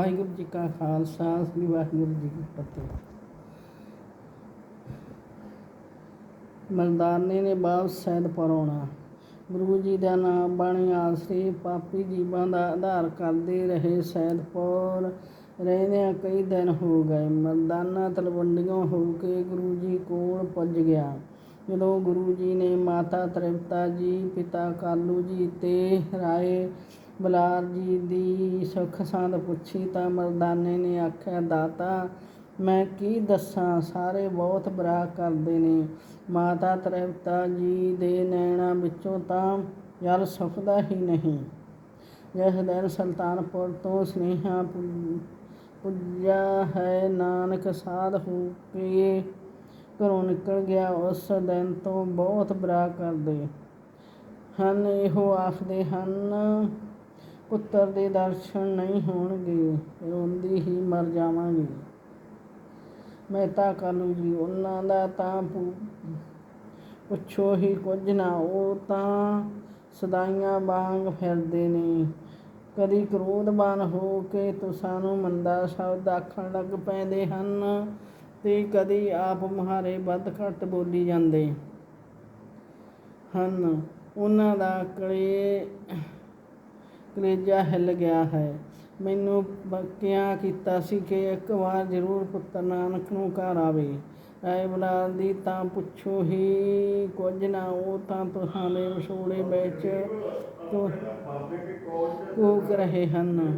ਵਾਹਿਗੁਰੂ ਜੀ ਕਾ ਖਾਲਸਾ, ਸ੍ਰੀ ਵਾਹਿਗੁਰੂ ਜੀ ਕੀ ਫਤਿਹ। ਮਰਦਾਨੇ ਨੇ ਬਾਬ ਸੈਦ ਪਰੋਣਾ। ਗੁਰੂ ਜੀ ਦਾ ਨਾਮ ਬਾਣੀ ਆਸਰੇ ਪਾਪੀ ਜੀਵਾਂ ਦਾ ਆਧਾਰ ਕਰਦੇ ਰਹੇ ਸੈਦਪੁਰ ਰਹਿੰਦਿਆਂ ਕਈ ਦਿਨ ਹੋ ਗਏ ਮਰਦਾਨਾ ਤਲਵੰਡੀਆਂ ਹੋ ਕੇ ਗੁਰੂ ਜੀ ਕੋਲ ਪੁੱਜ ਗਿਆ। ਜਦੋਂ ਗੁਰੂ ਜੀ ਨੇ ਮਾਤਾ ਤ੍ਰਿਪਤਾ ਜੀ, ਪਿਤਾ ਕਾਲੂ ਜੀ ਤੇ ਰਾਏ ਬੁਲਾਰ ਜੀ ਦੀ ਸੁੱਖ ਸਾਂਦ ਪੁੱਛੀ ਤਾਂ ਮਰਦਾਨੇ ਨੇ ਆਖਿਆ, ਦਾਤਾ, ਮੈਂ ਕੀ ਦੱਸਾਂ? ਸਾਰੇ ਬਹੁਤ ਬੁਰਾ ਕਰਦੇ ਨੇ। ਮਾਤਾ ਤ੍ਰਿਪਤਾ ਜੀ ਦੇ ਨੈਣਾ ਵਿੱਚੋਂ ਤਾਂ ਜਲ ਸੁੱਕਦਾ ਹੀ ਨਹੀਂ। ਜਿਸ ਦਿਨ ਸੁਲਤਾਨਪੁਰ ਤੋਂ ਸਨੇਹਾ ਪੁ- ਪੁੱਜਾ ਹੈ, ਨਾਨਕ ਸਾਧ ਹੋ ਕੇ ਘਰੋਂ ਨਿਕਲ ਗਿਆ। ਉਸ ਦਿਨ ਤੋਂ ਬਹੁਤ ਬੁਰਾ ਕਰਦੇ ਹਨ। ਇਹੋ ਆਖਦੇ ਹਨ ਪੁੱਤਰ ਦੇ ਦਰਸ਼ਨ ਨਹੀਂ ਹੋਣਗੇ, ਰੋਂਦੀ ਹੀ ਮਰ ਜਾਵਾਂਗੇ। ਮਹਿਤਾ ਕਾਲੂ ਜੀ, ਉਹਨਾਂ ਦਾ ਤਾਂ ਪੁੱਛੋ ਹੀ ਕੁਝ ਨਾ, ਉਹ ਤਾਂ ਸਦਾਈਆਂ ਵਾਂਗ ਫਿਰਦੇ ਨੇ। ਕਦੀ ਕ੍ਰੋਧਵਾਨ ਹੋ ਕੇ ਤੁਸਾਂ ਨੂੰ ਮੰਦਾ ਸ਼ਬਦ ਆਖਣ ਲੱਗ ਪੈਂਦੇ ਹਨ ਤੇ ਕਦੀ ਆਪ ਮੁਹਾਰੇ ਵੱਧ ਘੱਟ ਬੋਲੀ ਜਾਂਦੇ ਹਨ। ਉਹਨਾਂ ਦਾ ਕਲੇ ਕਲੇਜਾ ਹਿੱਲ ਗਿਆ ਹੈ। ਮੈਨੂੰ ਬੱਕਿਆ ਕੀਤਾ ਸੀ ਕਿ ਇੱਕ ਵਾਰ ਜ਼ਰੂਰ ਪੁੱਤਰ ਨਾਨਕ ਨੂੰ ਘਰ ਆਵੇ। ਰਾਏ ਬਲਾਲ ਦੀ ਤਾਂ ਪੁੱਛੋ ਹੀ ਕੁਝ ਨਾ, ਉਹ ਤਾਂ ਤੁਹਾਡੇ ਵਿਛੋੜੇ ਵਿੱਚ ਕੂਕ ਰਹੇ ਹਨ।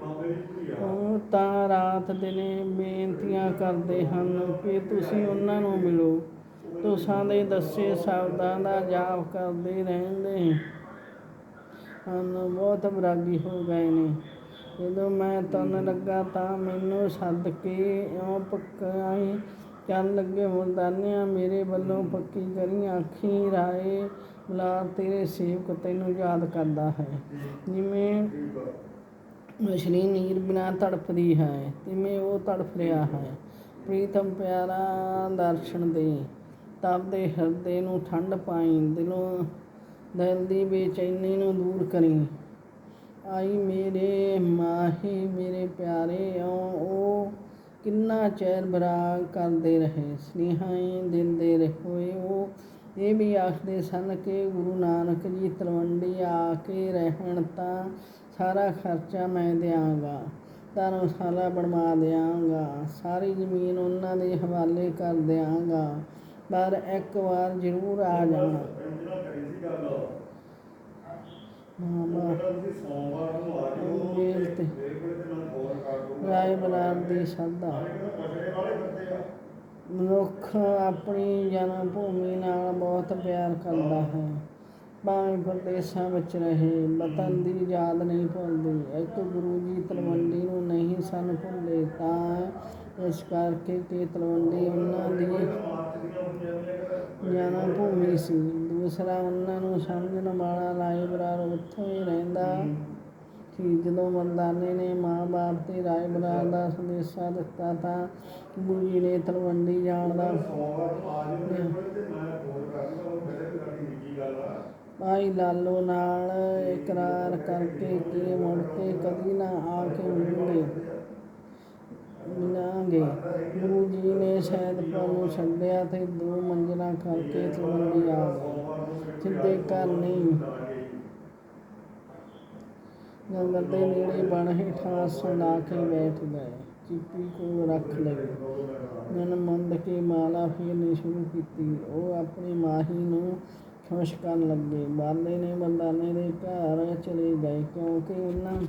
ਉਹ ਤਾਂ ਰਾਤ ਦਿਨੇ ਬੇਨਤੀਆਂ ਕਰਦੇ ਹਨ ਕਿ ਤੁਸੀਂ ਉਹਨਾਂ ਨੂੰ ਮਿਲੋ। ਤੁਸਾਂ ਦੇ ਦੱਸੇ ਸ਼ਬਦਾਂ ਦਾ ਜਾਪ ਕਰਦੇ ਰਹਿੰਦੇ। ਹਨ ਬਹੁਤ ਬਰਾਗੀ ਹੋ ਗਏ ਨੇ। ਜਦੋਂ ਮੈਂ ਤੁਰਨ ਲੱਗਾ ਤਾਂ ਮੈਨੂੰ ਸੱਦ ਕੇ ਇਉਂ ਪੱਕਾਈ ਚੱਲ ਲੱਗੇ ਮੁਰਦਾਨਿਆਂ ਮੇਰੇ ਵੱਲੋਂ ਪੱਕੀ ਕਰੀ ਆਖੀ ਰਾਏ ਬਲਾ ਤੇਰੇ ਸੇਵਕ ਤੈਨੂੰ ਯਾਦ ਕਰਦਾ ਹੈ। ਜਿਵੇਂ ਮਛਲੀ ਨੀਰ ਬਿਨਾ ਤੜਫਦੀ ਹੈ, ਤਿਵੇਂ ਉਹ ਤੜਫ ਰਿਹਾ ਹੈ। ਪ੍ਰੀਤਮ ਪਿਆਰਾ ਦਰਸ਼ਨ ਦੇ ਤਬ ਦੇ ਹਿਰਦੇ ਨੂੰ ਠੰਡ ਪਾਈ ਦਿਲੋਂ ਦਿਲ ਦੀ ਬੇਚੈਨੀ ਨੂੰ ਦੂਰ ਕਰੀ। ਆਈ ਮੇਰੇ ਮਾਹੀ, ਮੇਰੇ ਪਿਆਰੇ ਓ ਉਹ ਕਿੰਨਾ ਚਿਰ ਬਰਾਗ ਕਰਦੇ ਰਹੇ ਸਨੇਹਾਈ ਦਿੰਦੇ ਰਹੇ। ਹੋਏ ਉਹ ਇਹ ਵੀ ਆਖਦੇ ਸਨ ਕਿ ਗੁਰੂ ਨਾਨਕ ਜੀ ਤਲਵੰਡੀ ਆ ਕੇ ਰਹਿਣ ਤਾਂ ਸਾਰਾ ਖਰਚਾ ਮੈਂ ਦਿਆਂਗਾ, ਧਰਮਸ਼ਾਲਾ ਬਣਵਾ ਦਿਆਂਗਾ, ਸਾਰੀ ਜ਼ਮੀਨ ਉਹਨਾਂ ਦੇ ਹਵਾਲੇ ਕਰ ਦਿਆਂਗਾ। ਪਰ ਇੱਕ ਵਾਰ ਜ਼ਰੂਰ ਆ ਜਾਣਾ। ਮਾਮਾ ਮੇਲ ਤੇ। ਰਾਏ ਬਲਾਰ ਦੀ ਸ਼ਰਧਾ। ਮਨੁੱਖ ਆਪਣੀ ਜਨਮ ਭੂਮੀ ਨਾਲ ਬਹੁਤ ਪਿਆਰ ਕਰਦਾ ਹੈ। ਭਾਵੇਂ ਪ੍ਰਦੇਸ਼ਾਂ ਵਿੱਚ ਰਹੇ, ਵਤਨ ਦੀ ਯਾਦ ਨਹੀਂ ਭੁੱਲਦੀ। ਇੱਕ ਗੁਰੂ ਜੀ ਤਲਵੰਡੀ ਨੂੰ ਨਹੀਂ ਸਨ ਭੁੱਲੇ, ਤਾਂ ਇਸ ਕਰਕੇ ਕਿ ਤਲਵੰਡੀ ਉਹਨਾਂ ਦੀ ਜਨਮ ਭੂਮੀ ਸੀ। ਦੂਸਰਾ ਉਹਨਾਂ ਨੂੰ ਸਮਝਣ ਵਾਲਾ ਰਾਏ ਉੱਥੋਂ ਹੀ ਰਹਿੰਦਾ। ਸੀ ਜਦੋਂ ਮਰਦਾਨੇ ਨੇ ਮਾਂ-ਬਾਪ ਤੇ ਰਾਏ ਬਰਾਰ ਦਾ ਸੰਦੇਸ਼ਾ ਦਿੱਤਾ ਤਾਂ ਗੁਰੂ ਜੀ ਨੇ ਤਲਵੰਡੀ ਜਾਣ ਦਾ ਭਾਈ ਲਾਲੋ ਨਾਲ ਇਕਰਾਰ ਕਰਕੇ ਕਿ ਮੁੜ ਕੇ ਕਦੀ ਨਾ ਆ ਕੇ ਮਿਲਣਗੇ। ਮਿਲਾਂਗੇ। ਗੁਰੂ ਜੀ ਨੇ ਸੈਦਪੁਰ ਨੂੰ ਛੱਡਿਆ ਤੇ ਦੋ ਮੰਜ਼ਿਲਾਂ ਕਰਕੇ ਤਲਵੰਡੀ ਆ ਗਏ ਸਿੱਧੇ ਘਰ ਨਹੀਂ। ਜੰਗਲ ਦੇ ਨੇੜੇ ਬਣ ਹੇਠਾਂ ਸੁਣਾ ਕੇ ਬੈਠ ਗਏ ਚੀਪੀ ਕੋਲ ਰੱਖ ਲਈ ਜਨ ਮੰਦ ਕੇ ਮਾਲਾ ਫੇਰਨੀ ਸ਼ੁਰੂ ਕੀਤੀ। ਉਹ ਆਪਣੀ ਮਾਹੀ ਨੂੰ ਖੁਸ਼ ਕਰਨ ਲੱਗੇ। ਬਾਲੇ ਨੇ ਬੰਦਾਨੇ ਦੇ ਘਰ ਚਲੇ ਗਏ ਕਿਉਂਕਿ ਉਹਨਾਂ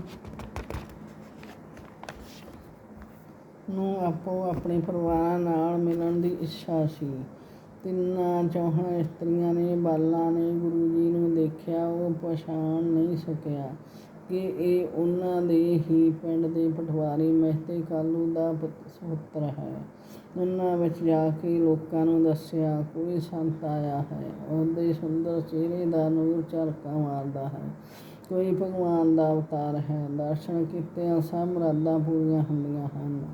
ਨੂੰ ਆਪੋ ਆਪਣੇ ਪਰਿਵਾਰਾਂ ਨਾਲ ਮਿਲਣ ਦੀ ਇੱਛਾ ਸੀ। ਤਿੰਨਾਂ ਚੌਹਾਂ ਇਸਤਰੀਆਂ ਨੇ, ਬਾਲਾਂ ਨੇ, ਗੁਰੂ ਜੀ ਨੂੰ ਦੇਖਿਆ, ਉਹ ਪਛਾਣ ਨਹੀਂ ਸਕਿਆ ਕਿ ਇਹ ਉਹਨਾਂ ਦੇ ਹੀ ਪਿੰਡ ਦੇ ਪਟਵਾਰੀ ਮਹਿਤੇ ਕਾਲੂ ਦਾ ਪੁੱਤ- ਸੁਪੁੱਤਰ ਹੈ। ਉਹਨਾਂ ਵਿੱਚ ਜਾ ਕੇ ਲੋਕਾਂ ਨੂੰ ਦੱਸਿਆ, ਕੋਈ ਸੰਤ ਆਇਆ ਹੈ। ਉਹਦੇ ਸੁੰਦਰ ਚਿਹਰੇ ਦਾ ਨੂਰ ਝਲਕਾ ਮਾਰਦਾ ਹੈ। ਕੋਈ ਭਗਵਾਨ ਦਾ ਅਵਤਾਰ ਹੈ। ਦਰਸ਼ਨ ਕੀਤਿਆਂ ਸਭ ਮੁਰਾਦਾਂ ਪੂਰੀਆਂ ਹੁੰਦੀਆਂ ਹਨ।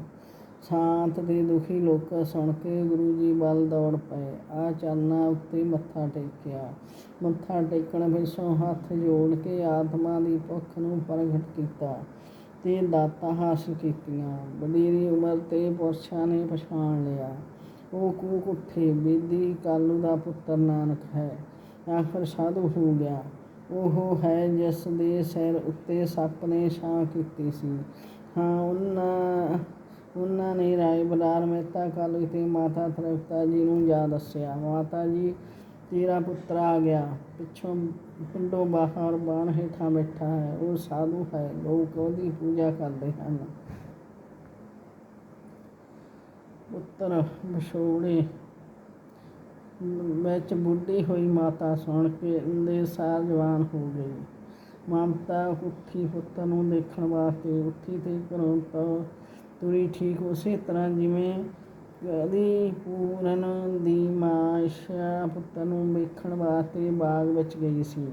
ਸ਼ਾਂਤ ਤੇ ਦੁਖੀ ਲੋਕ ਸੁਣ ਕੇ ਗੁਰੂ ਜੀ ਵੱਲ ਦੌੜ ਪਏ। ਆ ਚਰਨਾਂ ਉੱਤੇ ਮੱਥਾ ਟੇਕਿਆ। ਮੱਥਾ ਟੇਕਣ ਪਿੱਛੋਂ ਹੱਥ ਜੋੜ ਕੇ ਆਤਮਾ ਦੀ ਭੁੱਖ ਨੂੰ ਪ੍ਰਗਟ ਕੀਤਾ ਤੇ ਦਾਤਾਂ ਹਾਸਲ ਕੀਤੀਆਂ। ਵਡੇਰੀ ਉਮਰ ਤੇ ਪੁਰਸ਼ਾਂ ਨੇ ਪਛਾਣ ਲਿਆ। ਉਹ ਕੂਕ ਉੱਠੇ, ਬੇਦੀ ਕਾਲੂ ਦਾ ਪੁੱਤਰ ਨਾਨਕ ਹੈ। ਆਖਰ ਸਾਧੂ ਹੋ ਗਿਆ। ਉਹ ਹੈ ਜਿਸ ਦੇ ਸਿਰ ਉੱਤੇ ਸੱਪ ਨੇ ਛਾਂ ਕੀਤੀ ਸੀ। ਹਾਂ, ਉਹਨਾਂ ਉਹਨਾਂ ਨੇ ਰਾਏ ਬਲਾਰ ਮਹਿਤਾ ਕਾਲਜ ਤੇ ਮਾਤਾ ਤ੍ਰਿਪਤਾ ਜੀ ਨੂੰ ਜਾ ਦੱਸਿਆ। ਮਾਤਾ ਜੀ, ਤੇਰਾ ਪੁੱਤਰ ਆ ਗਿਆ। ਪਿੱਛੋਂ ਪਿੰਡੋਂ ਬਾਹਰ ਬਾਣ ਹੇਠਾਂ ਬੈਠਾ ਹੈ। ਉਹ ਸਾਧੂ ਹੈ। ਲੋਕ ਉਹਦੀ ਪੂਜਾ ਕਰਦੇ ਹਨ। ਪੁੱਤਰ ਵਿਛੋੜੇ, ਵਿੱਚ ਬੁੱਢੀ ਹੋਈ ਮਾਤਾ ਸੁਣ ਕੇ ਦੇ ਸਾਰ ਜਵਾਨ ਹੋ ਗਈ। ਮਮਤਾ ਉੱਠੀ ਪੁੱਤਰ ਨੂੰ ਦੇਖਣ ਵਾਸਤੇ। ਉੱਠੀ ਤੇ ਘਰੋਂ ਤੁਰੀ ਠੀਕ ਉਸੇ ਤਰ੍ਹਾਂ ਜਿਵੇਂ ਕਦੀ ਪੂਰਨ ਦੀ ਮਾਂ ਇਸ਼ਾ ਪੁੱਤਰ ਨੂੰ ਵੇਖਣ ਵਾਸਤੇ ਬਾਗ ਵਿੱਚ ਗਈ ਸੀ।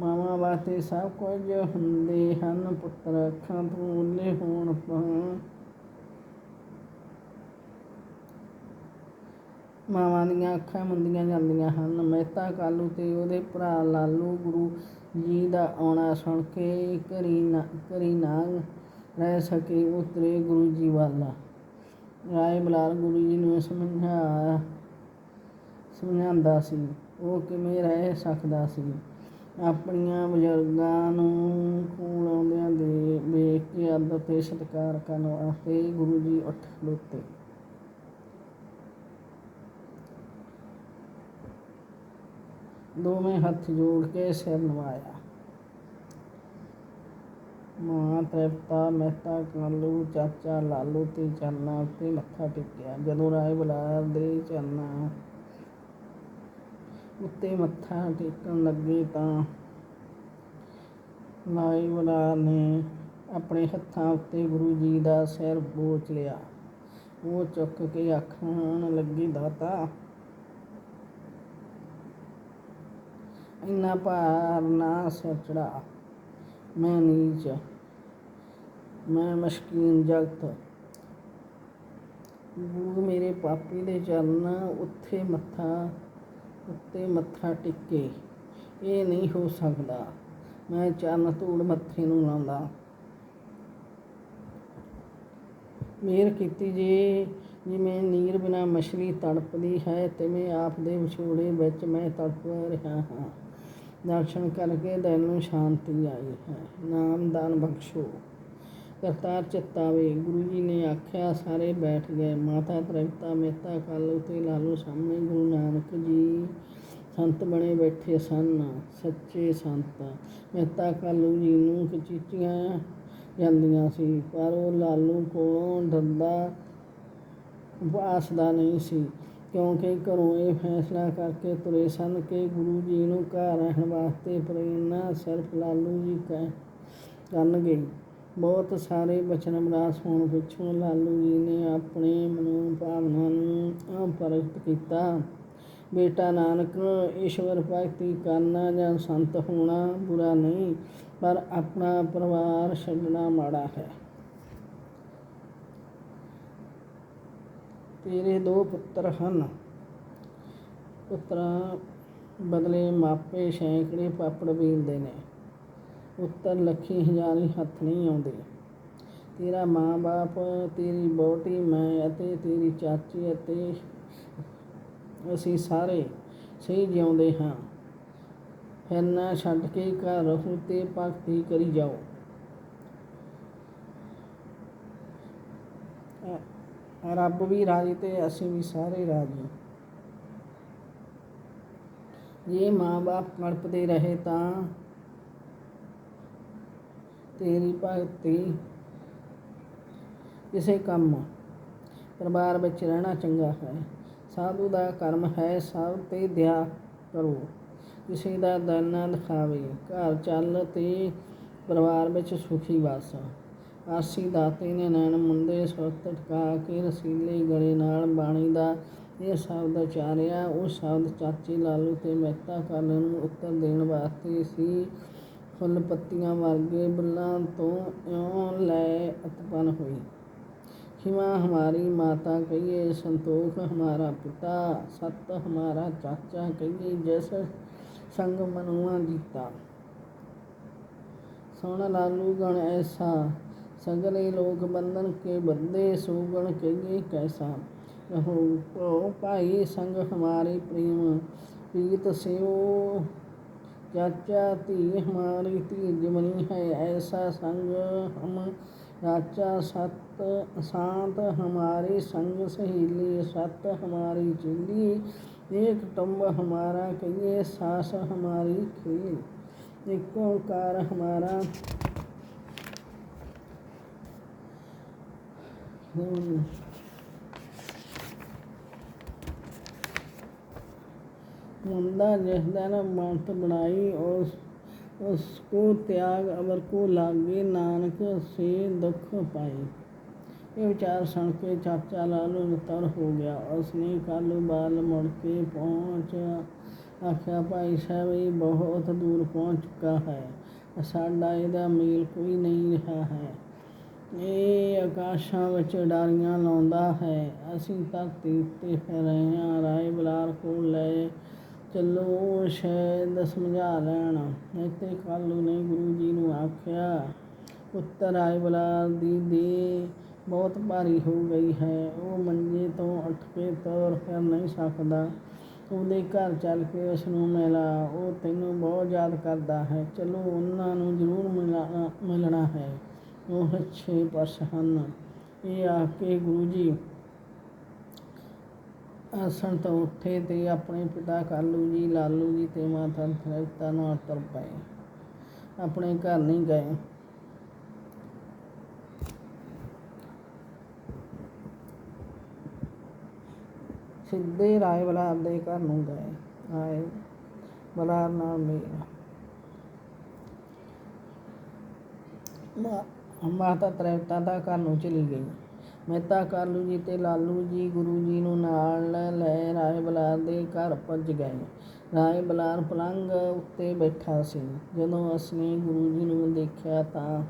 ਮਾਵਾਂ ਵਾਸਤੇ ਸਭ ਕੁਝ ਹੁੰਦੇ ਹਨ, ਪੁੱਤਰ ਅੱਖਾਂ ਤੋਂ ਉੱਲੇ ਹੋਣ ਤਾਂ। ਮਾਵਾਂ ਦੀਆਂ ਅੱਖਾਂ ਮੁੰਦੀਆਂ ਜਾਂਦੀਆਂ ਹਨ। ਮਹਿਤਾ ਕਾਲੂ ਤੇ ਉਹਦੇ ਭਰਾ ਲਾਲੂ ਗੁਰੂ ਜੀ ਦਾ ਆਉਣਾ ਸੁਣ ਕੇ ਘਰੀ ਨਾ ਘਰੀ ਨਾ ਰਹਿ ਸਕੇ ਉਤਰੇ ਗੁਰੂ ਜੀ ਵਾਲਾ। ਰਾਏ ਬਲਾਲ ਗੁਰੂ ਜੀ ਨੂੰ ਸਮਝਾ, ਸਮਝਾਉਂਦਾ ਸੀ, ਉਹ ਕਿਵੇਂ ਰਹਿ ਸਕਦਾ ਸੀ? ਆਪਣੀਆਂ ਬਜ਼ੁਰਗਾਂ ਨੂੰ ਕੋਲ ਆਉਂਦਿਆਂ ਦੇ ਵੇਖ ਕੇ ਆਦਰ ਤੇ ਸਤਿਕਾਰ ਕਰਨ ਵਾਸਤੇ ਗੁਰੂ ਜੀ ਉੱਠ ਖਲੋਤੇ। ਦੋਵੇਂ ਹੱਥ ਜੋੜ ਕੇ ਸਿਰ ਨਵਾਇਆ। ਮਾਂ ਤ੍ਰਿਪਤਾ, ਮਹਿਤਾ, ਕਾਲੂ, ਚਾਚਾ, ਲਾਲੂ ਤੇ ਚਰਨਾਂ ਉੱਤੇ ਮੱਥਾ ਟੇਕਿਆ। ਜਦੋਂ ਰਾਏ ਬੁਲਾਰ ਦੇ ਚਰਨਾਂ ਉੱਤੇ ਮੱਥਾ ਟੇਕਣ ਲੱਗੇ ਤਾਂ ਰਾਏ ਬੁਲਾਰ ਨੇ ਆਪਣੇ ਹੱਥਾਂ ਉੱਤੇ ਗੁਰੂ ਜੀ ਦਾ ਸਿਰ ਬੋਚ ਲਿਆ। ਉਹ ਚੁੱਕ ਕੇ ਆਖਣ ਲੱਗੇ, ਦਾਤਾ, ਇੰਨਾ ਭਾਰ ਨਾ ਸਿਰ ਚੜਾ ਮੈਂ ਨੀਚ ਮੈਂ ਮਸ਼ਕੀਨ ਜਗਤ ਗੁਰੂ ਮੇਰੇ ਪਾਪੀ ਦੇ ਚਰਨ ਉੱਥੇ ਮੱਥਾ, ਉੱਤੇ ਮੱਥਾ ਟਿੱਕੇ। ਇਹ ਨਹੀਂ ਹੋ ਸਕਦਾ। ਮੈਂ ਚਰਨ ਧੂੜ ਮੱਥੇ ਨੂੰ ਲਾਉਂਦਾ। ਮੇਰ ਕੀਤੀ ਜੇ, ਜਿਵੇਂ ਨੀਰ ਬਿਨਾ ਮਛਲੀ ਤੜਪਦੀ ਹੈ, ਤਿਵੇਂ ਆਪ ਦੇ ਵਿਛੋੜੇ ਵਿੱਚ ਮੈਂ ਤੜਪ ਰਿਹਾ ਹਾਂ। ਦਰਸ਼ਨ ਕਰਕੇ ਦਿਲ ਨੂੰ ਸ਼ਾਂਤੀ ਆਈ ਹੈ। ਨਾਮ ਦਾਨ ਬਖਸ਼ੋ। ਕਰਤਾਰ ਚਿਤਾਵੇ, ਗੁਰੂ ਜੀ ਨੇ ਆਖਿਆ, ਸਾਰੇ ਬੈਠ ਗਏ। ਮਾਤਾ ਤ੍ਰਿਪਤਾ ਮਹਿਤਾ ਕਾਲੂ ਤੇ ਲਾਲੂ ਸਾਹਮਣੇ, ਗੁਰੂ ਨਾਨਕ ਜੀ ਸੰਤ ਬਣੇ ਬੈਠੇ ਸਨ, ਸੱਚੇ ਸੰਤ। ਮਹਿਤਾ ਕਾਲੂ ਜੀ ਨੂੰ ਕਚੀਚੀਆਂ ਜਾਂਦੀਆਂ ਸੀ, ਪਰ ਉਹ ਲਾਲੂ ਕੋਲੋਂ ਡਰਦਾ ਵਾਸਦਾ ਨਹੀਂ ਸੀ। ਕਿਉਂਕਿ ਘਰੋਂ ਇਹ ਫੈਸਲਾ ਕਰਕੇ ਤੁਰੇ ਸਨ ਕਿ ਗੁਰੂ ਜੀ ਨੂੰ ਘਰ ਰਹਿਣ ਵਾਸਤੇ ਪ੍ਰੇਰਨਾ ਸਿਰਫ ਲਾਲੂ ਜੀ ਕਹਿ ਕਰਨਗੇ। ਬਹੁਤ ਸਾਰੇ ਬਚਨ ਅਮਰਾਸ ਹੋਣ ਪਿੱਛੋਂ ਲਾਲੂ ਜੀ ਨੇ ਆਪਣੇ ਮਨੋ ਭਾਵਨਾ ਨੂੰ ਪ੍ਰਗਟ ਕੀਤਾ। ਬੇਟਾ ਨਾਨਕ, ਈਸ਼ਵਰ ਭਗਤੀ ਕਰਨਾ ਜਾਂ ਸੰਤ ਹੋਣਾ ਬੁਰਾ ਨਹੀਂ, ਪਰ ਆਪਣਾ ਪਰਿਵਾਰ ਛੱਡਣਾ ਮਾੜਾ ਹੈ। ਤੇਰੇ ਦੋ ਪੁੱਤਰ ਹਨ। ਪੁੱਤਰਾਂ ਬਦਲੇ ਮਾਪੇ ਸੈਂਕੜੇ ਪਾਪੜ ਬੀਲਦੇ ਨੇ। ਪੁੱਤਰ ਲੱਖੀ ਹਜ਼ਾਰੀ ਹੱਥ ਨਹੀਂ ਆਉਂਦੇ। ਤੇਰਾ ਮਾਂ-ਬਾਪ ਤੇਰੀ ਬੋਟੀ ਮੈਂ ਅਤੇ ਤੇਰੀ ਚਾਚੀ ਅਤੇ ਅਸੀਂ ਸਾਰੇ ਸਹੀ ਜਿਉਂਦੇ ਹਾਂ। ਫਿਰ ਨਾ ਛੱਡ ਕੇ ਘਰ ਰਹੋ ਤੇ ਭਗਤੀ ਕਰੀ ਜਾਓ। ਰੱਬ ਵੀ ਰਾਜੀ ਤੇ ਅਸੀਂ ਵੀ ਸਾਰੇ ਰਾਜੀ। ਜੇ ਮਾਂ-ਬਾਪ ਕਲਪਦੇ ਰਹੇ ਤਾਂ ਤੇਰੀ ਭਗਤੀ ਕਿਸੇ ਕੰਮ ਪਰਿਵਾਰ ਵਿੱਚ ਰਹਿਣਾ ਚੰਗਾ ਹੈ। ਸਾਧੂ ਦਾ ਕਰਮ ਹੈ, ਸਭ ਤੇ ਦਇਆ ਕਰੋ। ਕਿਸੇ ਦਾ ਦਰ ਦਿਖਾਵੇ। ਘਰ ਚੱਲ ਤੇ ਪਰਿਵਾਰ ਵਿੱਚ ਸੁਖੀ ਵਸ। ਆਸੀ ਦਾਤੇ ਨੇ ਨੈਣ ਮੁੰਡੇ ਸੁਰਤ ਟਕਾ ਕੇ ਰਸੀਲੇ ਗਲੇ ਨਾਲ ਬਾਣੀ ਦਾ ਇਹ ਸ਼ਬਦ ਉਚਾਰਿਆ। ਉਹ ਸ਼ਬਦ ਚਾਚੇ ਲਾਲੂ ਤੇ ਮਹਿਤਾ ਕਰਨ ਨੂੰ ਉੱਤਰ ਦੇਣ ਵਾਸਤੇ ਸੀ। ਫੁੱਲ ਪੱਤੀਆਂ ਵਰਗੇ ਬੁੱਲਾਂ ਤੋਂ ਇਉਂ ਲੈ ਉਤਪਨ ਹੋਈ। ਖਿਮਾ ਹਮਾਰੀ ਮਾਤਾ ਕਹੀਏ, ਸੰਤੋਖ ਹਮਾਰਾ ਪਿਤਾ, ਸਤ ਹਮਾਰਾ ਚਾਚਾ ਕਹੀਏ, ਜਿਸ ਸੰਗ ਮਨੁਆ ਜੀਤਾ। ਸੁਣ ਲਾਲੂ ਗਣ ਐਸਾ सगले लोग बंधन के बंदे सुगण कहिए कैसा? रहो पाए पाई संग हमारे प्रेम प्रीत से ओ। क्या चाचाती हमारी तीजमनी है, ऐसा संग हम राचा सत सात, हमारे संग सहेली सत, हमारी चिल्ली। एक टम्ब हमारा कहिए, सास हमारी खेल। एक हमारा ਮੁੰਡਾ ਜਿਸ ਜਿਹਦਾ ਨਾ ਮਤ ਬਣਾਈ, ਉਸ ਉਸ ਕੋ ਤਿਆਗ ਅਵਰ ਕੋ ਲਾਗੇ, ਨਾਨਕ ਸੇ ਦੁੱਖ ਪਾਈ ਇਹ ਵਿਚਾਰ ਸੁਣ ਕੇ ਚਾਚਾ ਲਾਲੂ ਨਤਰ ਹੋ ਗਿਆ। ਉਸ ਨੇ ਕਾਲੂ ਬਾਲ ਮੁੜ ਕੇ ਪਹੁੰਚ ਆਖਿਆ, ਭਾਈ ਸਾਹਿਬ, ਇਹ ਬਹੁਤ ਦੂਰ ਪਹੁੰਚ ਚੁੱਕਾ ਹੈ। ਸਾਡਾ ਇਹਦਾ ਮੇਲ ਕੋਈ ਨਹੀਂ ਰਿਹਾ ਹੈ। ਇਹ ਆਕਾਸ਼ਾਂ ਵਿੱਚ ਉਡਾਰੀਆਂ ਲਾਉਂਦਾ ਹੈ। ਅਸੀਂ ਧਰਤੀ ਉੱਤੇ ਫਿਰ ਰਹੇ ਹਾਂ, ਰਾਏ ਬਲਾਰ ਕੋਲ ਲੈ ਚੱਲੋ ਸ਼ਾਇਦ ਸਮਝਾ ਲੈਣ। ਇੱਥੇ ਕਾਲੂ ਨੇ ਗੁਰੂ ਜੀ ਨੂੰ ਆਖਿਆ, ਪੁੱਤਰ, ਰਾਏ ਬਲਾਰ ਦੀ ਦੇ ਬਹੁਤ ਭਾਰੀ ਹੋ ਗਈ ਹੈ। ਉਹ ਮੰਜੇ ਤੋਂ ਉੱਠ ਕੇ ਤੁਰ ਫਿਰ ਨਹੀਂ ਸਕਦਾ। ਉਹਦੇ ਘਰ ਚੱਲ ਕੇ ਉਸਨੂੰ ਮਿਲਾ। ਉਹ ਤੈਨੂੰ ਬਹੁਤ ਯਾਦ ਕਰਦਾ ਹੈ। ਚਲੋ, ਉਹਨਾਂ ਨੂੰ ਜ਼ਰੂਰ ਮਿਲਣਾ ਮਿਲਣਾ ਹੈ। ਉਹ ਅੱਛੇ ਪਰਸ ਹਨ। ਇਹ ਆ ਕੇ ਗੁਰੂ ਜੀ ਆਸਣ ਤੋਂ ਉੱਠੇ ਤੇ ਆਪਣੇ ਪਿਤਾ ਕਾਲੂ ਜੀ, ਲਾਲੂ ਜੀ ਤੇ ਮਾਤਾ ਤ੍ਰਿਪਤਾ ਨਾਲ ਤੁਰ ਪਏ। ਆਪਣੇ ਘਰ ਨਹੀਂ ਗਏ। ਸਿੱਧੇ ਰਾਏ ਬਲਾਰ ਦੇ ਘਰ ਨੂੰ ਗਏ। ਆਏ ਬਲਾਰ ਨਾਲ ਮੇਲ। ਮਾਤਾ ਤ੍ਰਿਪਤਾ ਦਾ ਘਰ ਨੂੰ ਚਲੀ ਗਈ। ਮਹਿਤਾ ਕਾਲੂ ਜੀ ਤੇ ਲਾਲੂ ਜੀ ਗੁਰੂ ਜੀ ਨੂੰ ਨਾਲ ਲੈ ਰਾਏ ਬਲਾਰ ਦੇ ਘਰ ਪੁੱਜ ਗਏ। ਰਾਏ ਬਲਾਰ ਪਲੰਗ ਉੱਤੇ ਬੈਠਾ ਸੀ। ਜਦੋਂ ਉਸਨੇ ਗੁਰੂ ਜੀ ਨੂੰ ਦੇਖਿਆ ਤਾਂ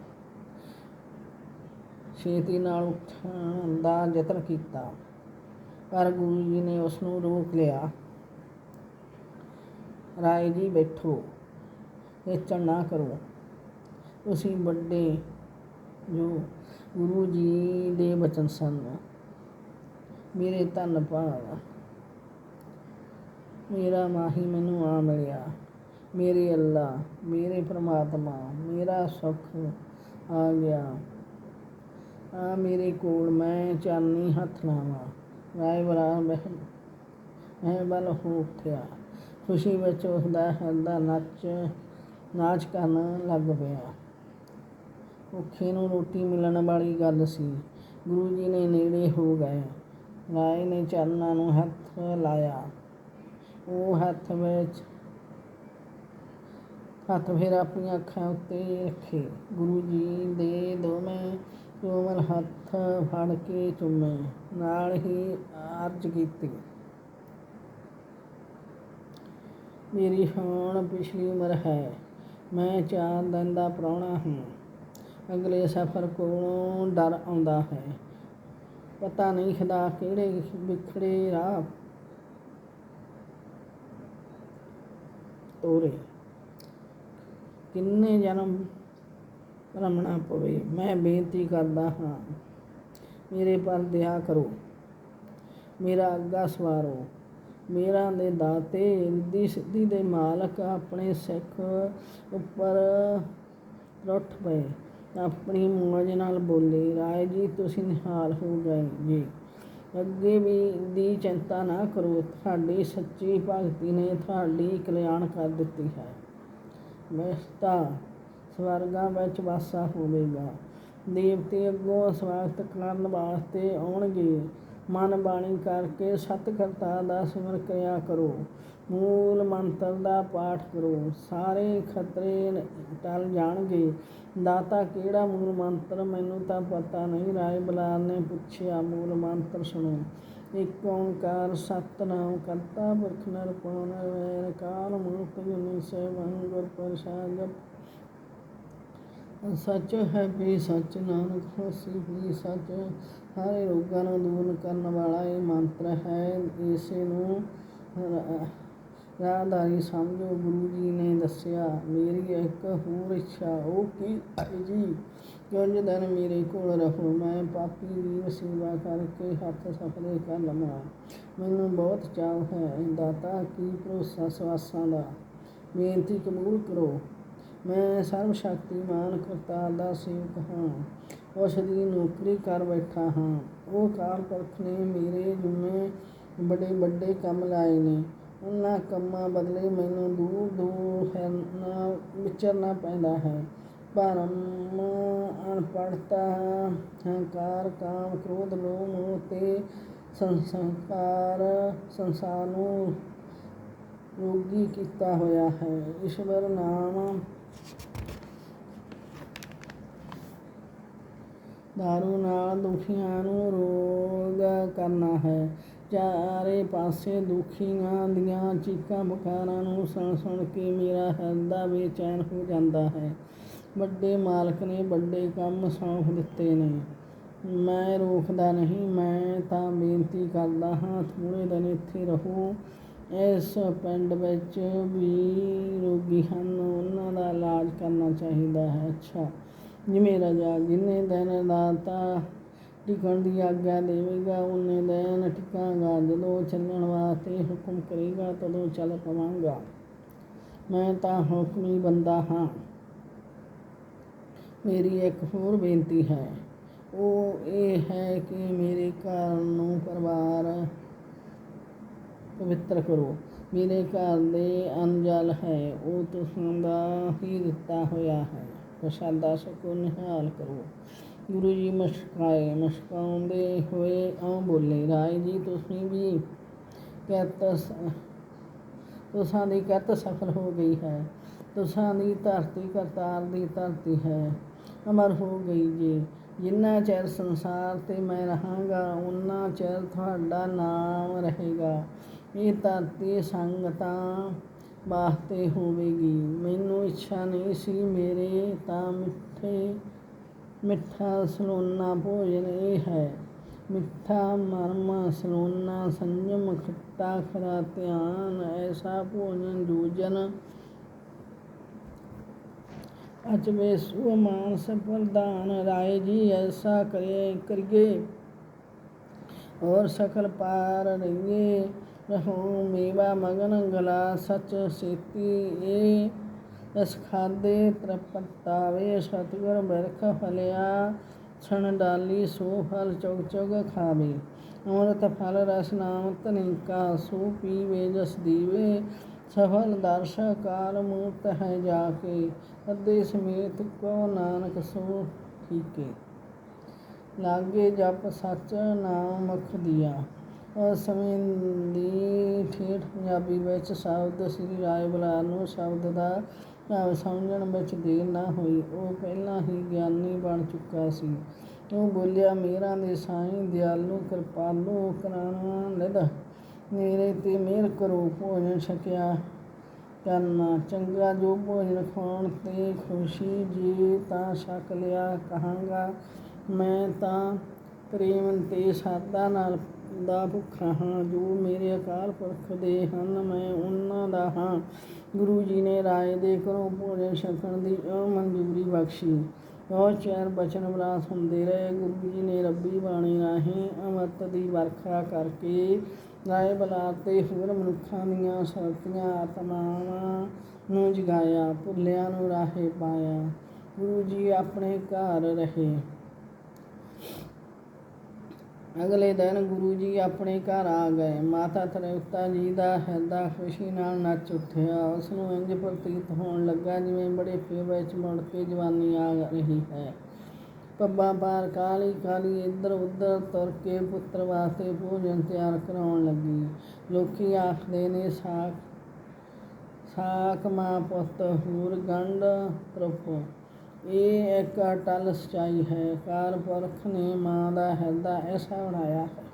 ਛੇਤੀ ਨਾਲ ਉੱਠਣ ਦਾ ਯਤਨ ਕੀਤਾ। ਪਰ ਗੁਰੂ ਜੀ ਨੇ ਉਸਨੂੰ ਰੋਕ ਲਿਆ। ਰਾਏ ਜੀ ਬੈਠੋ, ਇਹ ਨਾ ਕਰੋ। ਤੁਸੀਂ ਵੱਡੇ ਜੋ ਗੁਰੂ ਜੀ ਦੇ ਬਚਨ ਸਨ, ਮੇਰੇ ਧੰਨ ਭਾਗ ਮੇਰਾ ਮਾਹੀ ਮੈਨੂੰ ਆ ਮਿਲਿਆ। ਮੇਰੇ ਅੱਲਾ, ਮੇਰੇ ਪ੍ਰਮਾਤਮਾ, ਮੇਰਾ ਸੁੱਖ ਆ ਗਿਆ। ਆ ਮੇਰੇ ਕੋਲ ਮੈਂ ਚਾਨੀ ਹੱਥ ਲਾਵਾਂ। ਰਾਏ ਬਰਾ ਬਹਿ ਮੈਂ ਬਲ ਹੋ ਉੱਠਿਆ। ਖੁਸ਼ੀ ਵਿੱਚ ਉਸਦਾ ਹਿਰਦਾ ਨੱਚ, ਨਾਚ ਕਰਨ ਲੱਗ ਪਿਆ। ਭੁੱਖੇ ਨੂੰ ਰੋਟੀ ਮਿਲਣ ਵਾਲੀ ਗੱਲ ਸੀ। ਗੁਰੂ ਜੀ ਨੇ ਨੇੜੇ ਹੋ ਗਏ। ਰਾਏ ਨੇ ਚਰਨਾਂ ਨੂੰ ਹੱਥ ਲਾਇਆ। ਉਹ ਹੱਥ ਵਿੱਚ ਹੱਥ ਫਿਰ ਆਪਣੀਆਂ ਅੱਖਾਂ ਉੱਤੇ ਰੱਖੇ। ਗੁਰੂ ਜੀ ਦੇ ਦੋਵੇਂ ਕੋਮਲ ਹੱਥ ਫੜ ਕੇ ਚੁੰਮੇ। ਨਾਲ ਹੀ ਅਰਜ ਕੀਤੀ, ਮੇਰੀ ਹੁਣ ਪਿਛਲੀ ਉਮਰ ਹੈ। ਮੈਂ ਚਾਰ ਦਿਨ ਦਾ ਪ੍ਰਾਹੁਣਾ ਹਾਂ। ਅਗਲੇ ਸਫ਼ਰ ਕੋਲੋਂ ਡਰ ਆਉਂਦਾ ਹੈ। ਪਤਾ ਨਹੀਂ ਖੁਦਾ ਕਿਹੜੇ ਵਿਖੜੇ ਰਾਹ ਤੋਰੇ। ਕਿੰਨੇ ਜਨਮ ਰਮਣਾ ਪਵੇ। ਮੈਂ ਬੇਨਤੀ ਕਰਦਾ ਹਾਂ, ਮੇਰੇ ਪਰ ਦਇਆ ਕਰੋ। ਮੇਰਾ ਅੱਗਾ ਸਵਾਰੋ। ਮੇਰਾ ਦੇ ਦਾਤੇ ਰਿੱਧੀ ਸਿੱਧੀ ਦੇ ਮਾਲਕ ਆਪਣੇ ਸਿੱਖ ਉੱਪਰ ਰੁੱਠ ਪਏ। ਆਪਣੀ ਮੌਜ ਨਾਲ ਬੋਲੇ, ਰਾਏ ਜੀ, ਤੁਸੀਂ ਨਿਹਾਲ ਹੋ ਗਏ ਜੇ ਅੱਗੇ ਵੀ ਦੀ ਚਿੰਤਾ ਨਾ ਕਰੋ, ਤੁਹਾਡੀ ਸੱਚੀ ਭਗਤੀ ਨੇ ਤੁਹਾਡੀ ਕਲਿਆਣ ਕਰ ਦਿੱਤੀ ਹੈ। ਮਸਤਾ ਸਵਰਗਾਂ ਵਿੱਚ ਵਾਸਾ ਹੋਵੇਗਾ। ਦੇਵਤੇ ਅੱਗੋਂ ਸਵਾਗਤ ਕਰਨ ਵਾਸਤੇ ਆਉਣਗੇ। ਮਨ ਬਾਣੀ ਕਰਕੇ ਸਤ ਕਰਤਾ ਦਾ ਸਿਮਰ ਕਰਿਆ ਕਰੋ। ਮੂਲ ਮੰਤਰ ਦਾ ਪਾਠ ਕਰੋ। ਸਾਰੇ ਖਤਰੇ ਟਲ ਜਾਣਗੇ। ਦਾਤਾ ਕਿਹੜਾ ਮੂਲ ਮੰਤਰ? ਮੈਨੂੰ ਤਾਂ ਪਤਾ ਨਹੀਂ। ਰਾਏ ਬਲਾਲ ਨੇ ਪੁੱਛਿਆ, ਮੂਲ ਮੰਤਰ ਸੁਣੋ। ਇੱਕ ਓੰਕਾਰ ਸਤਨਾਮ ਕਰਤਾ ਪੁਰਖ ਨਿਰਭਉ ਨਿਰਵੈਰ ਕਾਲ ਮੂਰਤ ਜੁਨੀ ਸੈਭੰ ਗੁਰ ਪ੍ਰਸਾਦ ਸੱਚ ਹੈ ਵੀ ਸੱਚ ਨਾਨਕ ਹੋਸੀ ਵੀ ਸੱਚ। ਸਾਰੇ ਰੋਗਾਂ ਨੂੰ ਦੂਰ ਕਰਨ ਵਾਲਾ ਇਹ ਮੰਤਰ ਹੈ। ਇਸੇ ਨੂੰ ਰਾਹਦਾਰੀ ਸਮਝੋ, ਗੁਰੂ ਜੀ ਨੇ ਦੱਸਿਆ, ਮੇਰੀ ਇੱਕ ਹੋਰ ਇੱਛਾ, ਉਹ ਕੀ ਜੀ? ਕੁਝ ਦਿਨ ਮੇਰੇ ਕੋਲ ਰਹੋ ਮੈਂ ਪਾਪੀ ਦੀ ਸੇਵਾ ਕਰਕੇ ਹੱਥ ਸਫਲੇ ਕਰ ਲਵਾਂ। ਮੈਨੂੰ ਬਹੁਤ ਚਾਅ ਹੈ, ਦਾਤਾ, ਕੀ ਭਰੋਸਾ ਸਵਾਸਾਂ ਦਾ? ਬੇਨਤੀ ਕਬੂਲ ਕਰੋ। ਮੈਂ ਸਰਵ ਸ਼ਕਤੀਮਾਨ ਕਰਤਾਰ ਦਾ ਸੇਵਕ ਹਾਂ ਉਸ ਦੀ ਨੌਕਰੀ ਕਰ ਬੈਠਾ ਹਾਂ। ਉਹ ਕਾਲ ਪੁਰਖ ਨੇ ਮੇਰੇ ਜੁਮੇ ਬੜੇ ਵੱਡੇ ਕੰਮ ਲਾਏ ਨੇ। ਉਹਨਾਂ ਕੰਮਾਂ ਬਦਲੇ ਮੈਨੂੰ ਦੂਰ ਦੂਰ ਫਿਰਨਾ, ਵਿਚਰਨਾ ਪੈਂਦਾ ਹੈ। ਭਰਮ ਅਨਪੜਤਾ ਹੰਕਾਰ, ਕਾਮ, ਕ੍ਰੋਧ, ਲੋਭ, ਮੋਹ ਤੇ ਸੰਸਾਰ ਸੰਸਾਰ ਨੂੰ ਰੋਗੀ ਕੀਤਾ ਹੋਇਆ ਹੈ। ਈਸ਼ਵਰ ਨਾਮ ਦਾਰੂ ਨਾਲ ਦੁਖੀਆਂ ਨੂੰ ਰੋਗ ਕਰਨਾ ਹੈ ਚਾਰੇ ਪਾਸੇ ਦੁਖੀਆਂ ਦੀਆਂ ਚੀਕਾਂ ਪੁਕਾਰਾਂ ਨੂੰ ਸੁਣ ਸੁਣ ਕੇ ਮੇਰਾ ਹਿਰਦਾ ਬੇਚੈਨ ਹੋ ਜਾਂਦਾ ਹੈ ਵੱਡੇ ਮਾਲਕ ਨੇ ਵੱਡੇ ਕੰਮ ਸੌਂਪ ਦਿੱਤੇ ਨੇ ਮੈਂ ਰੋਕਦਾ ਨਹੀਂ ਮੈਂ ਤਾਂ ਬੇਨਤੀ ਕਰਦਾ ਹਾਂ ਥੋੜੇ ਦਿਨ ਇੱਥੇ ਰਹੋ ਇਸ ਪਿੰਡ ਵਿੱਚ ਵੀ ਰੋਗੀ ਹਨ, ਉਹਨਾਂ ਦਾ ਇਲਾਜ ਕਰਨਾ ਚਾਹੀਦਾ ਹੈ। ਅੱਛਾ, ਜਿਵੇਂ ਰਾਜਾ ਜਿੰਨੇ ਦਿਨ ਦਾਤਾ ਟਿਕਣ ਦੀ ਆਗਿਆ ਦੇਵੇਗਾ ਉਹਨੇ ਦਿਨ ਟਿਕਾਂਗਾ। ਜਦੋਂ ਚੱਲਣ ਵਾਸਤੇ ਹੁਕਮ ਕਰੇਗਾ, ਤਦੋਂ ਚੱਲ ਪਵਾਂਗਾ। ਮੈਂ ਤਾਂ ਹੁਕਮੀ ਬੰਦਾ ਹਾਂ। ਮੇਰੀ ਇੱਕ ਹੋਰ ਬੇਨਤੀ ਹੈ। ਉਹ ਇਹ ਹੈ ਕਿ ਮੇਰੇ ਘਰ ਨੂੰ ਪਰਿਵਾਰ ਪਵਿੱਤਰ ਕਰੋ। ਮੇਰੇ ਘਰ ਦੇ ਅਨਜਲ ਹੈ, ਉਹ ਤੁਸਾਂ ਦਾ ਹੀ ਦਿੱਤਾ ਹੋਇਆ ਹੈ। ਪ੍ਰਸ਼ਾਦਾ ਸਕੋ ਨਿਹਾਲ ਕਰੋ। ਗੁਰੂ ਜੀ ਮਸ਼ਕਾਏ ਮਸ਼ਕਾਉਂਦੇ ਹੋਏ ਆਉ ਬੋਲੇ, ਰਾਏ ਜੀ, ਤੁਸੀਂ ਵੀ ਕਹਿਤ ਤੁਸਾਂ ਦੀ ਕਹਿਤ ਸਫਲ ਹੋ ਗਈ ਹੈ। ਤੁਸਾਂ ਦੀ ਧਰਤੀ ਕਰਤਾਰ ਦੀ ਧਰਤੀ ਹੈ। ਅਮਰ ਹੋ ਗਈ ਜੀ। ਜਿੰਨਾ ਚਿਰ ਸੰਸਾਰ ਤੇ ਮੈਂ ਰਹਾਂਗਾ ਉਨਾ ਚਿਰ ਤੁਹਾਡਾ ਨਾਮ ਰਹੇਗਾ। ਇਹ ਧਰਤੀ ਸੰਗਤਾਂ ਵਾਸਤੇ ਹੋਵੇਗੀ ਮੈਨੂੰ ਇੱਛਾ ਨਹੀਂ ਸੀ ਮੇਰੇ ਤਾਂ ਮਿੱਠੇ ਮਿੱਠਾ ਸਲੋਨਾ ਭੋਜਨ ਇਹ ਹੈ ਮਿੱਠਾ ਮਰਮ ਸਲੋਨਾ ਸੰਜਮ ਖੱਟਾ ਖਰਾ ਧਿਆਨ ਐਸਾ ਭੋਜਨ ਜੂਜਨ ਅਚਵੇ ਸੋ ਮਾਨਸ ਪ੍ਰਦਾਨ ਰਾਏ ਜੀ ਐਸਾ ਕਰੇ ਕਰੀਏ ਔਰ ਸਕਲ ਪਾਰ ਰਹੀਏ ਰਹੋ ਮੇਵਾ ਮਗਨ ਗਲਾ ਸਚ ਸੇਤੀ ਏ। ਇਸ ਖਾਦੇ ਤ੍ਰਪਤਾਵੇ ਸਤਗੁਰ ਬਿਰਖ ਫਲਿਆ। ਛਣ ਡਾਲੀ ਸੋ ਫਲ ਚੁਗ ਚੁਗ ਖਾਵੇ। ਅੰਮ੍ਰਿਤ ਫਲ ਰਸ ਨਾਮ ਤਨਿਕਾ ਸੋ ਪੀਵੇ ਜਸ ਦੀਵੇ। ਸਫਲ ਦਰਸ਼ ਕਾਲ ਮੂਰਤ ਹੈ ਜਾ ਕੇ ਅੱਦੇ ਸਮੇਤ ਕੋ ਨਾਨਕ ਸੋ ਠੀਕੇ। ਲਾਗੇ ਜਪ ਸੱਚ ਨਾਮ ਮੁਖ ਦਿਆ। ਸਮੇਂ ਦੀ ਠੇਠ ਪੰਜਾਬੀ ਵਿੱਚ ਸ਼ਬਦ ਸ੍ਰੀ ਰਾਏ ਬਲਾਰ ਨੂੰ ਸ਼ਬਦ ਦਾ ਭਾਵ ਸਮਝਣ ਵਿੱਚ ਦੇਰ ਨਾ ਹੋਈ। ਉਹ ਪਹਿਲਾਂ ਹੀ ਗਿਆਨੀ ਬਣ ਚੁੱਕਾ ਸੀ। ਉਹ ਬੋਲਿਆ, ਮੇਰਾ ਦੇ ਸਾਈਂ ਦਿਆਲੂ ਕਿਰਪਾਲੂ ਕਰਾਣਾ ਨਿਧ। ਮੇਰੇ ਤੇ ਮਿਹਰ ਕਰੋ, ਭੋਜਨ ਛਕਿਆ ਕਰਨਾ। ਚੰਗਾ ਜੋ ਭੋਜਨ ਖਾਣ ਤੇ ਖੁਸ਼ੀ ਜੀ ਤਾਂ ਛਕ ਲਿਆ ਕਹਾਂਗਾ। ਮੈਂ ਤਾਂ ਪ੍ਰੇਮ ਤੇ ਸਾਦਾ ਨਾਲ ਦਾ ਭੁੱਖਾ ਹਾਂ, ਜੋ ਮੇਰੇ ਅਕਾਲ ਪੁਰਖ ਦੇ ਹਨ, ਮੈਂ ਉਹਨਾਂ ਦਾ ਹਾਂ। ਗੁਰੂ ਜੀ ਨੇ ਰਾਏ ਦੇ ਘਰੋਂ ਭੋਜਨ ਛਕਣ ਦੀ ਮਨਜ਼ੂਰੀ ਬਖਸ਼ੀ। ਬਹੁਤ ਚਿਰ ਬਚਨ ਵਿਲਾਸ ਹੁੰਦੇ ਰਹੇ। ਗੁਰੂ ਜੀ ਨੇ ਰੱਬੀ ਬਾਣੀ ਰਾਹੀਂ ਅਮਰਤ ਦੀ ਵਰਖਾ ਕਰਕੇ ਰਾਏ ਬਲਾ ਤੇ ਹੋਰ ਮਨੁੱਖਾਂ ਦੀਆਂ ਸ਼ਕਤੀਆਂ, ਆਤਮਾਵਾਂ ਨੂੰ ਜਗਾਇਆ, ਭੁੱਲਿਆਂ ਨੂੰ ਰਾਹੇ ਪਾਇਆ। ਗੁਰੂ ਜੀ ਆਪਣੇ ਘਰ ਰਹੇ। ਅਗਲੇ ਦਿਨ ਗੁਰੂ ਜੀ ਆਪਣੇ ਘਰ ਆ ਗਏ। ਮਾਤਾ ਤ੍ਰਿਪਤਾ ਜੀ ਦਾ ਹਿਰਦਾ ਖੁਸ਼ੀ ਨਾਲ ਨੱਚ ਉੱਠਿਆ। ਉਸ ਨੂੰ ਇੰਜ ਪ੍ਰਤੀਤ ਹੋਣ ਲੱਗਾ ਜਿਵੇਂ ਬੜੇ ਫੇ ਵਿੱਚ ਮੁੜ ਕੇ ਜਵਾਨੀ ਆ ਰਹੀ ਹੈ। ਪੱਬਾਂ ਪਾਰ ਕਾਲੀ ਕਾਲੀ ਇੱਧਰ ਉੱਧਰ ਤੁਰ ਕੇ ਪੁੱਤਰ ਵਾਸਤੇ ਭੋਜਨ ਤਿਆਰ ਕਰਾਉਣ ਲੱਗੀ। ਲੋਕੀ ਆਖਦੇ ਨੇ, ਸਾਖ ਸਾਖ ਮਾਂ ਪੁੱਤ, ਹੂਰ ਗੰਢ ਤਰਫ ਇਹ ਇੱਕ ਅਟਲ ਸੱਚਾਈ ਹੈ। ਕਾਰ ਪੁਰਖ ਨੇ ਮਾਂ ਦਾ ਹਿਰਦਾ ਐਸਾ ਬਣਾਇਆ ਹੈ।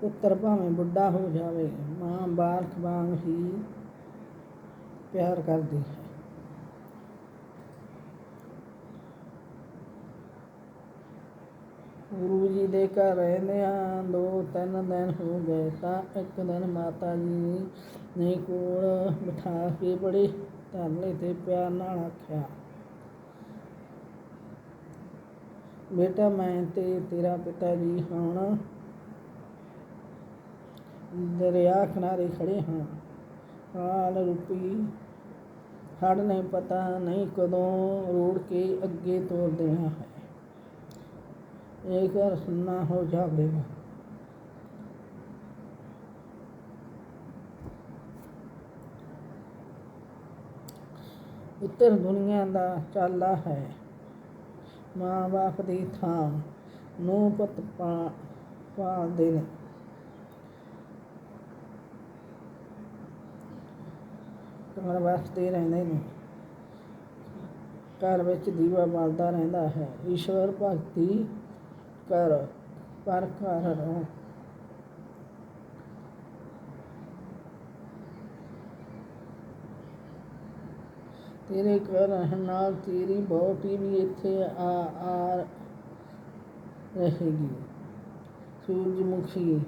ਪੁੱਤਰ ਭਾਵੇਂ ਬੁੱਢਾ ਹੋ ਜਾਵੇ, ਮਾਂ ਬਾਲਕ ਵਾਂਗ ਹੀ ਪਿਆਰ ਕਰਦੀ ਹੈ। ਗੁਰੂ ਜੀ ਦੇ ਘਰ ਰਹਿੰਦੇ ਰਹਿੰਦਿਆਂ ਦੋ ਤਿੰਨ ਦਿਨ ਹੋ ਗਏ ਤਾਂ ਇੱਕ ਦਿਨ ਮਾਤਾ ਜੀ ਨੇ ਕੋਲ ਬਿਠਾ ਕੇ ਬੜੇ ਧਰਲੇ ਤੇ ਪਿਆਰ ਨਾਲ ਆਖਿਆ, ਬੇਟਾ, ਮੈਂ ਤੇ ਤੇਰਾ ਪਿਤਾ ਜੀ ਹੁਣ ਦਰਿਆ ਕਿਨਾਰੇ ਖੜੇ ਹਾਂ। ਹਾਲ ਰੂਪੀ ਹੜ ਨੇ ਪਤਾ ਨਹੀਂ ਕਦੋਂ ਰੋੜ ਕੇ ਅੱਗੇ ਤੋਰ ਦੇਣਾ ਹੈ। ਇਹ ਘਰ ਸੁੰਨਾ ਹੋ ਜਾਵੇਗਾ। ਉੱਤਰ ਦੁਨੀਆ ਦਾ ਚਾਲਾ ਹੈ। ਮਾਂ ਬਾਪ ਦੀ ਥਾਂ ਨੂੰ ਪੁੱਤ ਪਾ ਪਾਲਦੇ ਨੇ ਘਰ ਵਸਦੇ ਰਹਿੰਦੇ ਨੇ। ਘਰ ਵਿੱਚ ਦੀਵਾ ਬਲਦਾ ਰਹਿੰਦਾ ਹੈ। ਈਸ਼ਵਰ ਭਗਤੀ ਕਰ, ਪਰ ਘਰ ਰਹੋ ਤੇਰੇ ਘਰ ਰਹਿਣ ਨਾਲ ਤੇਰੀ ਬਹੁਤੀ ਵੀ ਇੱਥੇ ਆ ਆ ਰਹੇਗੀ। ਸੂਰਜਮੁਖੀ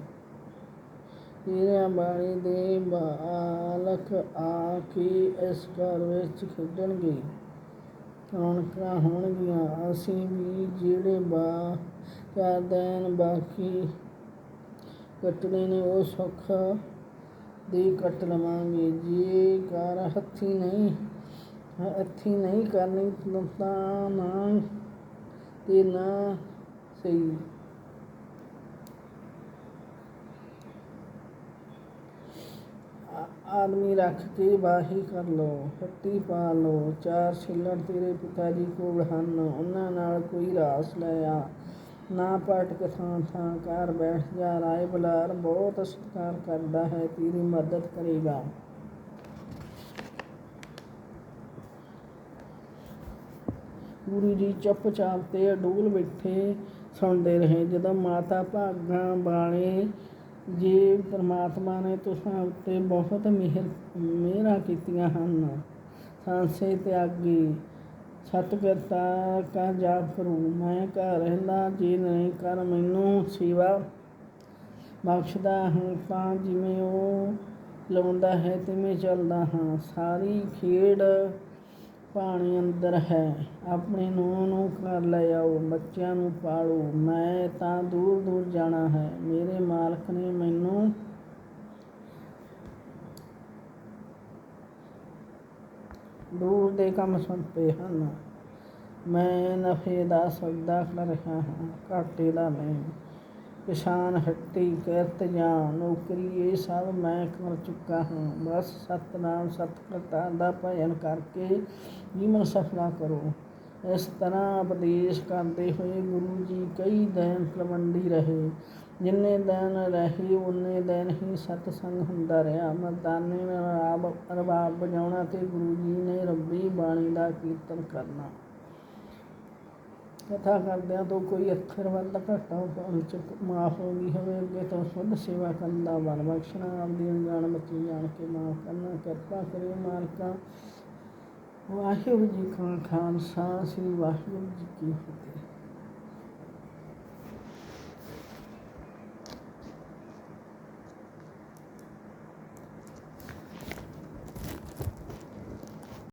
ਤੇਰੇ ਵਾਲੇ ਦੇ ਬਾਲਕ ਆ ਕੇ ਇਸ ਘਰ ਵਿੱਚ ਖੇਡਣਗੇ। ਰੌਣਕਾਂ ਹੋਣਗੀਆਂ, ਅਸੀਂ ਵੀ ਜਿਹੜੇ ਬਾ ਚਾਰ ਦਿਨ ਬਾਕੀ ਕੱਟਣੇ ਨੇ ਉਹ ਸੁੱਖ ਦੇ ਕੱਟ ਲਵਾਂਗੇ। ਜੇ ਕਰ ਹੱਥੀ ਨਹੀਂ ਹੱਥੀ ਨਹੀਂ ਕਰਨੀ, ਤਾਂ ਨਾ ਤੇ ਨਾ ਸਹੀ। ਆ- ਆਦਮੀ ਰੱਖ ਕੇ ਬਾਹੀ ਕਰ ਲੋ ਹੱਟੀ ਪਾ ਲੋ ਚਾਰ ਛਿੱਲੜ ਤੇਰੇ ਪਿਤਾ ਜੀ ਕੋਲ ਹਨ, ਉਹਨਾਂ ਨਾਲ ਕੋਈ ਰਾਸ ਲੈ ਆ। ਨਾ ਪਟਕ ਥਾਂ ਥਾਂ ਘਰ ਬੈਠ ਜਾ, ਰਾਏ ਬਲਾਰ ਬਹੁਤ ਸਤਿਕਾਰ ਕਰਦਾ ਹੈ, ਤੇਰੀ ਮਦਦ ਕਰੇਗਾ। ਗੁਰੂ ਜੀ ਚੁੱਪਚਾਪ ਤੇ ਅਡੂਲ ਬੈਠੇ ਸੁਣਦੇ ਰਹੇ। ਜਦੋਂ ਮਾਤਾ ਭਾਗਾਂ ਵਾਲੇ ਜੀ ਪਰਮਾਤਮਾ ਨੇ ਤੁਸਾਂ ਉੱਤੇ ਬਹੁਤ ਮਿਹਰ, ਮਿਹਰਾਂ ਕੀਤੀਆਂ ਹਨ। ਸਾਂਸੇ ਤਿਆਗੀ, ਸਤਿਗੁਰਤਾ ਕਾ ਜਾਪ ਕਰੂ, ਮੈਂ ਘਰ ਰਹਿੰਦਾ, ਜੀ ਨਹੀਂ ਕਰ ਮੈਨੂੰ ਸੇਵਾ ਬਖਸ਼ਦਾ ਹਾਂ, ਤਾਂ ਜਿਵੇਂ ਉਹ ਲਾਉਂਦਾ ਹੈ, ਤਿਵੇਂ ਚੱਲਦਾ ਹਾਂ। ਸਾਰੀ ਖੇਡ ਪਾਣੀ ਅੰਦਰ ਹੈ। ਆਪਣੇ ਨੂੰਹ ਨੂੰ ਘਰ ਲੈ ਆਓ, ਬੱਚਿਆਂ ਨੂੰ ਪਾਲੋ। ਮੈਂ ਤਾਂ ਦੂਰ ਦੂਰ ਜਾਣਾ ਹੈ। ਮੇਰੇ ਮਾਲਕ ਨੇ ਮੈਨੂੰ ਦੂਰ ਦੇ ਕੰਮ ਸੌਂਪੇ ਹਨ। ਮੈਂ ਨਫੇ ਦਾ ਸੌਦਾ ਕਰ ਰਿਹਾ ਹਾਂ। ਘਾਟੇ ਦਾ ਨਹੀਂ ਕਿਸਾਨ ਹੱਟੀ ਕਿਰਤ ਜਾਂ ਨੌਕਰੀ, ਇਹ ਸਭ ਮੈਂ ਕਰ ਚੁੱਕਾ ਹਾਂ। ਬਸ ਸਤਨਾਮ ਸਤਿਕਰਤਾ ਦਾ ਭਜਨ ਕਰਕੇ ਜੀਵਨ ਸਫਲਾ ਕਰੋ। ਇਸ ਤਰ੍ਹਾਂ ਉਪਦੇਸ਼ ਕਰਦੇ ਹੋਏ ਗੁਰੂ ਜੀ ਕਈ ਦਿਨ ਤਲਵੰਡੀ ਰਹੇ। ਜਿੰਨੇ ਦਿਨ ਰਹੇ ਉਨੇ ਦਿਨ ਹੀ ਸਤਸੰਗ ਹੁੰਦਾ ਰਿਹਾ। ਮਰਦਾਨੇ ਨੇ ਰਾਬ ਰਬਾਬ ਵਜਾਉਣਾ ਤੇ ਗੁਰੂ ਜੀ ਨੇ ਰੱਬੀ ਬਾਣੀ ਦਾ ਕੀਰਤਨ ਕਰਨਾ। ਕਥਾ ਕਰਦਿਆਂ ਤੋਂ ਕੋਈ ਅੱਖਰ ਵੱਲ ਘਟਾ ਹੋਣ ਮਾਫ ਹੋ ਗਈ ਹੋਵੇ, ਅੱਗੇ ਤੋਂ ਸੁਧ ਸੇਵਾ ਕਰਨ ਦਾ ਬਲ ਬਖਸ਼ਣਾ ਆਪਦੀ ਅਣਜਾਣ ਬੱਚੀ ਜਾਣ ਕੇ ਮਾਫ ਕਰਨਾ, ਕਿਰਪਾ ਕਰਿਓ ਮਾਲਕਾ। ਵਾਹਿਗੁਰੂ ਜੀ ਕਾ ਖਾਲਸਾ, ਸ੍ਰੀ ਵਾਹਿਗੁਰੂ ਜੀ ਕੀ ਫਤਿਹ।